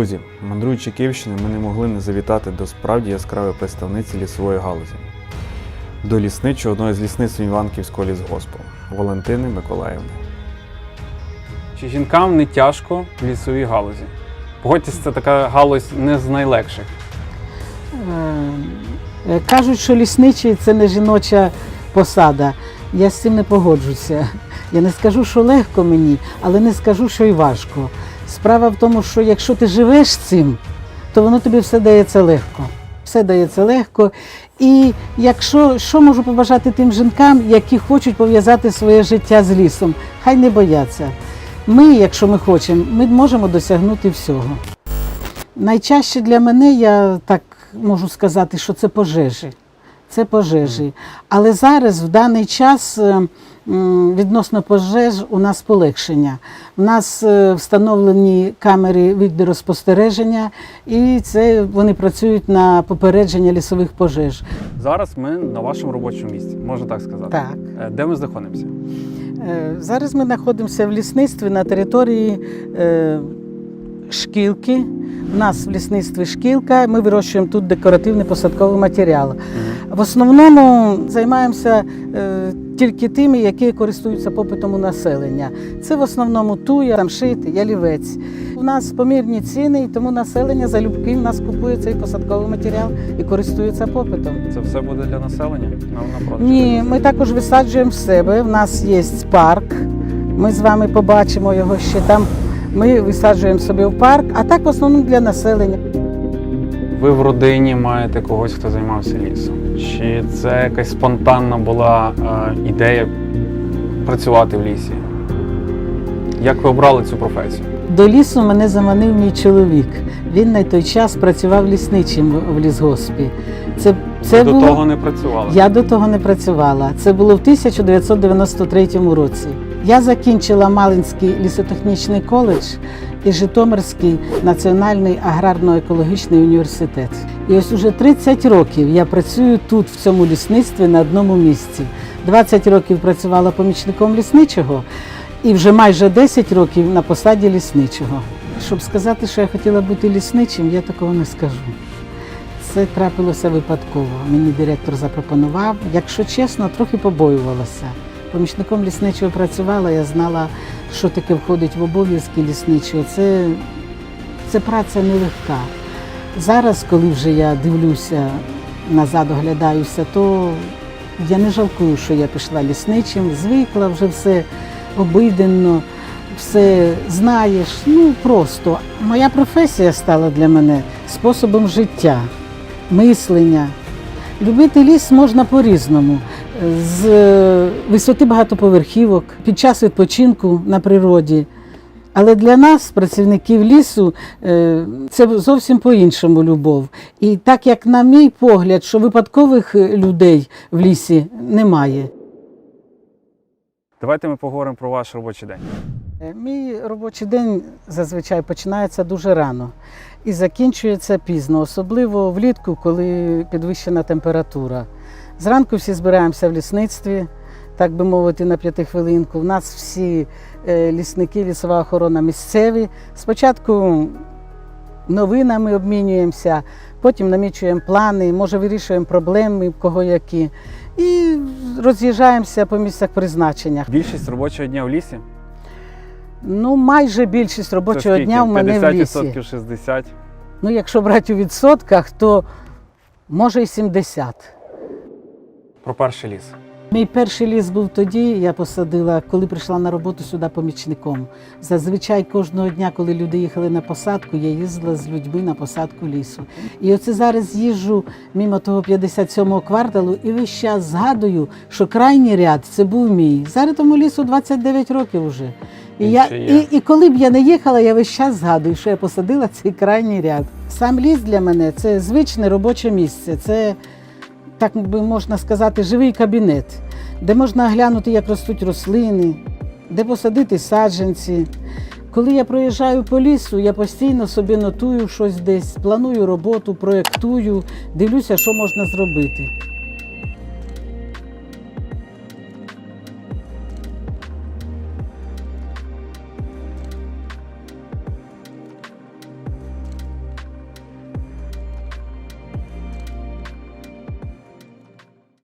Друзі, мандруючи Київщини, ми не могли не завітати до справді яскравої представниці лісової галузі. До лісничого одної з лісництв Іванківського лісгоспу Валентини Миколаївни. Чи жінкам не тяжко в лісовій галузі? Погодьтесь, це така галузь не з найлегших. Е, Кажуть, що лісничий це не жіноча посада. Я з цим не погоджуся. Я не скажу, що легко мені, але не скажу, що й важко. Справа в тому, що якщо ти живеш цим, то воно тобі все дається легко. Все дається легко. І якщо що можу побажати тим жінкам, які хочуть пов'язати своє життя з лісом, хай не бояться. Ми, якщо ми хочемо, ми можемо досягнути всього. Найчаще для мене я так можу сказати, що це пожежі. Це пожежі. Але зараз, в даний час, е, відносно пожеж, у нас полегшення. У нас е, встановлені камери відеоспостереження, і це вони працюють на попередження лісових пожеж. Зараз ми на вашому робочому місці, можна так сказати. Так. Е, Де ми знаходимося? Е, Зараз ми знаходимося в лісництві на території шкілки. У нас в лісництві шкілка, ми вирощуємо тут декоративний посадковий матеріал. В основному займаємося е, тільки тими, які користуються попитом у населення. Це в основному туя, самшит, ялівець. У нас помірні ціни, і тому населення залюбки в нас купує цей посадковий матеріал і користується попитом. Це все буде для населення? На, на? Ні, ми також висаджуємо в себе. В нас є парк. Ми з вами побачимо його ще там. Ми висаджуємо собі в парк, а так в основному для населення. Ви в родині маєте когось, хто займався лісом? Чи це якась спонтанна була е, ідея працювати в лісі? Як ви обрали цю професію? До лісу мене заманив мій чоловік. Він на той час працював лісничим в- лісгоспі. Це, це Ви було... до того не працювали? Я до того не працювала. Це було в 1993 році. Я закінчила Малинський лісотехнічний коледж і Житомирський національний аграрно-екологічний університет. І ось уже 30 років я працюю тут, в цьому лісництві, на одному місці. 20 років працювала помічником лісничого і вже майже 10 років на посаді лісничого. Щоб сказати, що я хотіла бути лісничим, я такого не скажу. Це трапилося випадково. Мені директор запропонував. Якщо чесно, трохи побоювалася. Помічником лісничого працювала, я знала, що таке входить в обов'язки лісничого. Це, це праця нелегка. Зараз, коли вже я дивлюся назад, оглядаюся, то я не жалкую, що я пішла лісничим, звикла вже все обиденно, все знаєш. Ну просто моя професія стала для мене способом життя, мислення. Любити ліс можна по-різному. З е, висоти багатоповерхівок, під час відпочинку на природі. Але для нас, працівників лісу, е, це зовсім по-іншому любов. І так як, на мій погляд, що випадкових е, людей в лісі немає. Давайте ми поговоримо про ваш робочий день. Мій робочий день зазвичай починається дуже рано і закінчується пізно, особливо влітку, коли підвищена температура. Зранку всі збираємося в лісництві, так би мовити, на п'ятихвилинку. У нас всі е, лісники, лісова охорона місцеві. Спочатку новинами обмінюємося, потім намічуємо плани, може вирішуємо проблеми, кого які. І роз'їжджаємося по місцях призначення. Більшість робочого дня в лісі? Ну, майже більшість робочого дня в мене в лісі. 50%, 60%? Ну, якщо брати у відсотках, то може і 70. Про перший ліс. Мій перший ліс був тоді, я посадила, коли прийшла на роботу сюди помічником. Зазвичай кожного дня, коли люди їхали на посадку, я їздила з людьми на посадку лісу. І оце зараз їжджу мимо того 57-го кварталу і весь час згадую, що крайній ряд це був мій. Зараз тому лісу 29 років вже. І, я, і, і коли б я не їхала, я весь час згадую, що я посадила цей крайній ряд. Сам ліс для мене це звичне робоче місце. Це так би можна сказати, живий кабінет, де можна глянути, як ростуть рослини, де посадити саджанці. Коли я проїжджаю по лісу, я постійно собі нотую щось десь, планую роботу, проєктую, дивлюся, що можна зробити.